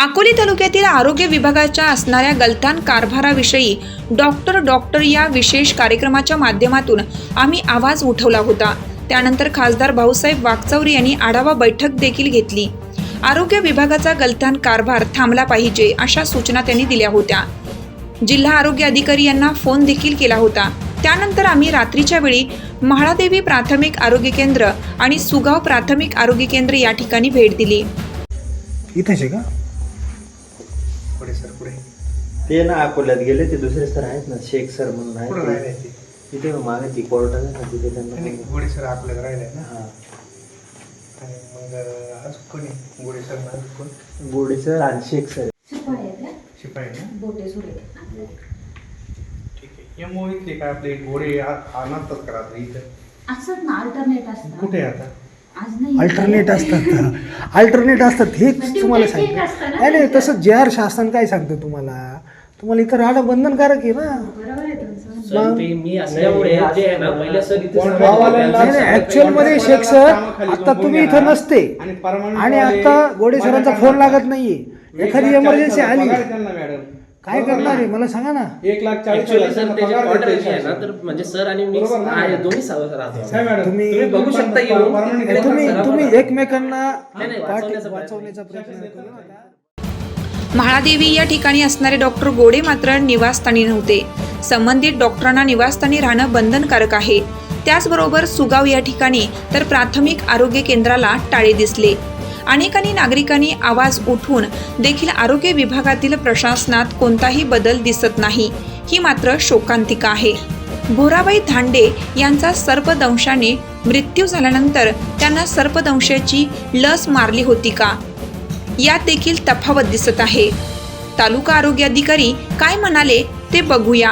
अकोली तालुक्यातील आरोग्य विभागाच्या असणाऱ्या गलथान कारभाराविषयी डॉक्टर डॉक्टर या विशेष कार्यक्रमाच्या माध्यमातून आम्ही आवाज उठवला होता. त्यानंतर खासदार भाऊसाहेब वागचौरे यांनी आढावा बैठक देखील घेतली. आरोग्य विभागाचा गलथान कारभार थांबला पाहिजे अशा सूचना त्यांनी दिल्या होत्या. जिल्हा आरोग्य अधिकारी यांना फोन देखील केला होता. त्यानंतर आम्ही रात्रीच्या वेळी महाळादेवी प्राथमिक आरोग्य केंद्र आणि सुगाव प्राथमिक आरोग्य केंद्र या ठिकाणी भेट दिली. इथेच आहे का? पुढे सर पुढे. ते ना अकोल्यात गेले ते दुसरे सर आहेत ना शेख सर म्हणून पुढे आहेत राहिले ते. ते तिथे मागे ती कोर्टात आहे ना तिथे नाही, त्यांना गोडे सर आपल्याला राहिले ना? हा. आणि मग अजून कोणी? गोडे सर ना अजून कोण? गोडे सर आणि शेख सर. शिपाई आहेत ना? शिपाई ना? बोटे सुरे ठीक आहे. या मोहितले काय आपले घोडे आणतात का रात्री इथं. असं ना अल्टरनेट असतं कुठे आहे आता? अल्टरनेट असतात. अल्टरनेट असतात. हेच तुम्हाला सांगतो. नाही नाही ते. तसं जे आर शासन काय सांगतं तुम्हाला? तुम्हाला इथं राहणं बंधनकारक आहे ना. ऍक्च्युअलमध्ये शेख सर आता तुम्ही इथं नसते. आणि आता गोडे सरांचा फोन लागत नाहीये. एखादी इमर्जन्सी आली. काय करणार आहे? मला सांगा ना. एक लाख चाळीस सर त्याचे ऑर्डर आहे ना. तर म्हणजे सर आणि मी बरोबर ना? आहे दोन्ही सावध राहतो. तुम्ही- तुम्ही बघू शकता येऊन. तुम्ही तुम्ही. एकमेकांना नाही, नाही, पाठी- वाचवण्याचा प्रयत्न. वाचवण्याचा प्रयत्न करू नका. म्हाळादेवी या ठिकाणी असणारे डॉक्टर गोडे मात्र निवासस्थानी नव्हते. संबंधित डॉक्टरांना निवासस्थानी राहणं बंधनकारक आहे. त्याचबरोबर सुगाव या ठिकाणी तर प्राथमिक आरोग्य केंद्राला टाळे दिसले. अनेकांनी नागरिकांनी आवाज उठून देखील आरोग्य विभागातील प्रशासनात कोणताही बदल दिसत नाही. ही मात्र शोकांतिका आहे. भोराबाई धांडे यांचा सर्पदंशाने मृत्यू झाल्यानंतर त्यांना सर्पदंशाची लस मारली होती का? यात देखील तफावत दिसत आहे. तालुका आरोग्य अधिकारी काय म्हणाले ते बघूया.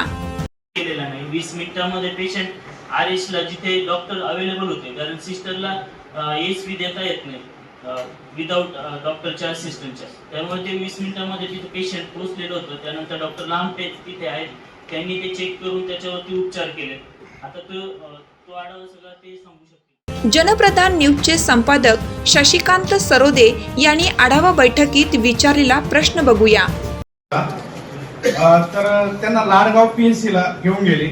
केलेला नाही. वीस मिनिटामध्ये पेशंट आर ला जिथे डॉक्टर अवेलेबल होते कारण सिस्टरला एस देता येत नाही. विदाऊट डॉक्टरच्या असिस्टंटच्या त्यामुळे ते वीस मिनिटामध्ये तिथे पेशंट पोहोचलेलं होतं. त्यानंतर डॉक्टर लांबटे तिथे आहेत. त्यांनी ते चेक करून त्याच्यावरती उपचार केले. आता तो तो आढावा सगळा ते सांगू शकतील. जनप्रधान न्यूजचे संपादक शशिकांत सरोदे यांनी आढावा बैठकीत विचारलेला प्रश्न बघूया. तर त्यांना लाडगाव पीएनसी ला घेऊन गेले.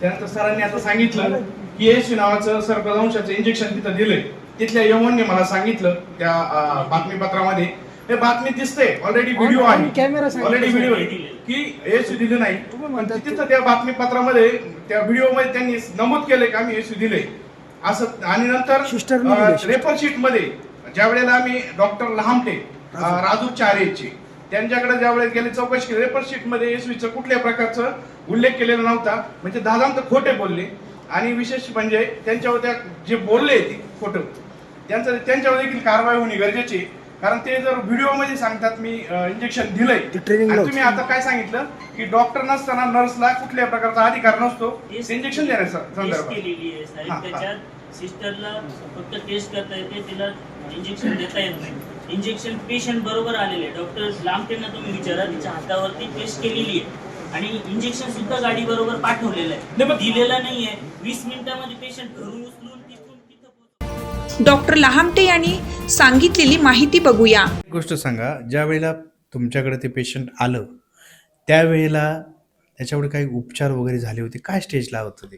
त्यानंतर सरांनी आता सांगितलं की एस नावाचं सर्पदंशाचं इंजेक्शन तिथं दिलंय. तिथल्या यवनने मला सांगितलं त्या बातमीपत्रामध्ये. हे बातमी दिसते. ऑलरेडी व्हिडिओ आणि आहे. ऑलरेडी व्हिडिओ आहे. की एस दिलं नाही. तिथं त्या बातमीपत्रामध्ये त्या व्हिडिओमध्ये त्यांनी नमूद केलंय की आम्ही एस दिले असं आणि नंतर. रेफर शीटमध्ये ज्या वेळेला आम्ही डॉक्टर लहामटे राजू. चारेचे त्यांच्याकडे ज्या वेळेस गेले चौकशी केली रेफर शीटमध्ये एसवीचं कुठल्याही प्रकारचं उल्लेख केलेला नव्हता. म्हणजे दादांत खोटे बोलले. आणि विशेष म्हणजे त्यांच्यावर त्या जे बोलले ते खोटं. त्यांचं त्यांच्यावर देखील कारवाई होणे गरजेची आहे. कारण ते जर व्हिडिओमध्ये सांगतात मी इंजेक्शन दिलंय. आणि तुम्ही आता काय सांगितलं? की डॉक्टर नसताना नर्सला कुठल्या प्रकारचा अधिकार नसतो. इंजेक्शन देण्याचा संदर्भात. सिस्टरला फक्त टेस्ट करता येते तिला इंजेक्शन देता येत नाही. इंजेक्शन पेशंट बरोबर आलेले डॉक्टर लांबटेंना तुम्ही विचारा तिच्या हातावरती टेस्ट केलेली आहे. आणि इंजेक्शन सुद्धा गाडी बरोबर पाठवलेलं आहे. दिलेला नाहीये. वीस मिनिटामध्ये पेशंट घरून उचलून. डॉक्टर लहामटे यांनी सांगितलेली माहिती बघूया. एक गोष्ट सांगा ज्या वेळेला तुमच्याकडे ते पेशंट आलं त्यावेळेला त्याच्यावर काही उपचार वगैरे झाले होते काय स्टेजला होतं ते?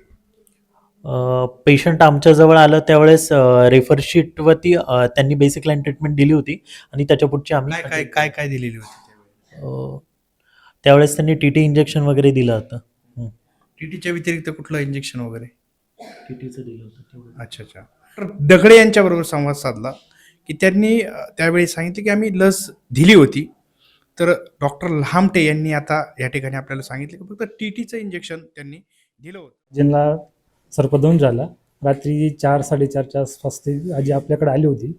पेशंट आमच्याजवळ आलं त्यावेळेस रेफर शीटवरती अ, त्यांनी बेसिक लाईन ट्रीटमेंट दिली होती आणि त्याच्या पुढची आम्ही काय काय काय काय दिलेली होती अ, त्यावेळेस त्यांनी टी टी इंजेक्शन वगैरे दिलं होतं. टीटीच्या व्यतिरिक्त कुठलं इंजेक्शन वगैरे? टी टीचं दिलं होतं तेवढं. अच्छा अच्छा. तर दगडे यांच्याबरोबर संवाद साधला की त्यांनी त्यावेळी सांगितले की आम्ही लस दिली होती. तर डॉक्टर लहामटे यांनी आता या ठिकाणी आपल्याला सांगितलं की फक्त टी टीचं इंजेक्शन त्यांनी दिलं होतं. ज्यांना सर्पदोन झाला. रात्री चार साडेचारच्या आसपास ते आजी आपल्याकडे आली होती.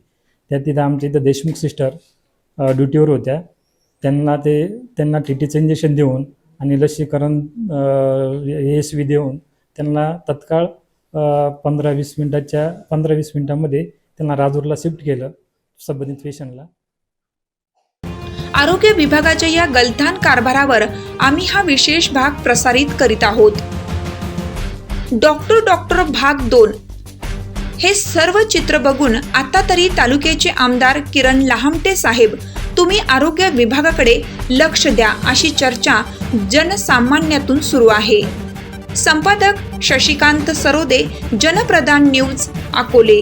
त्या तिथं आमच्या इथं देशमुख सिस्टर ड्युटीवर होत्या. त्यांना ते त्यांना टी टीचं इंजेक्शन देऊन आणि लसीकरण एस व्ही देऊन त्यांना तत्काळ पंधरा वीस मिनटाच्या पंधरा वीस मिनिटांमध्ये त्यांना राजूरला शिफ्ट केलं संबंधित पेशंटला आरोग्य विभागाच्या या गलथान कारभारावर आम्ही हा विशेष भाग प्रसारित करीत आहोत. डॉक्टर डॉक्टर भाग दोन. हे सर्व चित्र बघून आता तरी तालुक्याचे आमदार किरण लहामटे साहेब तुम्ही आरोग्य विभागाकडे लक्ष द्या अशी चर्चा जनसामान्यातून सुरू आहे. संपादक शशिकांत सरोदे जनप्रधान न्यूज अकोले.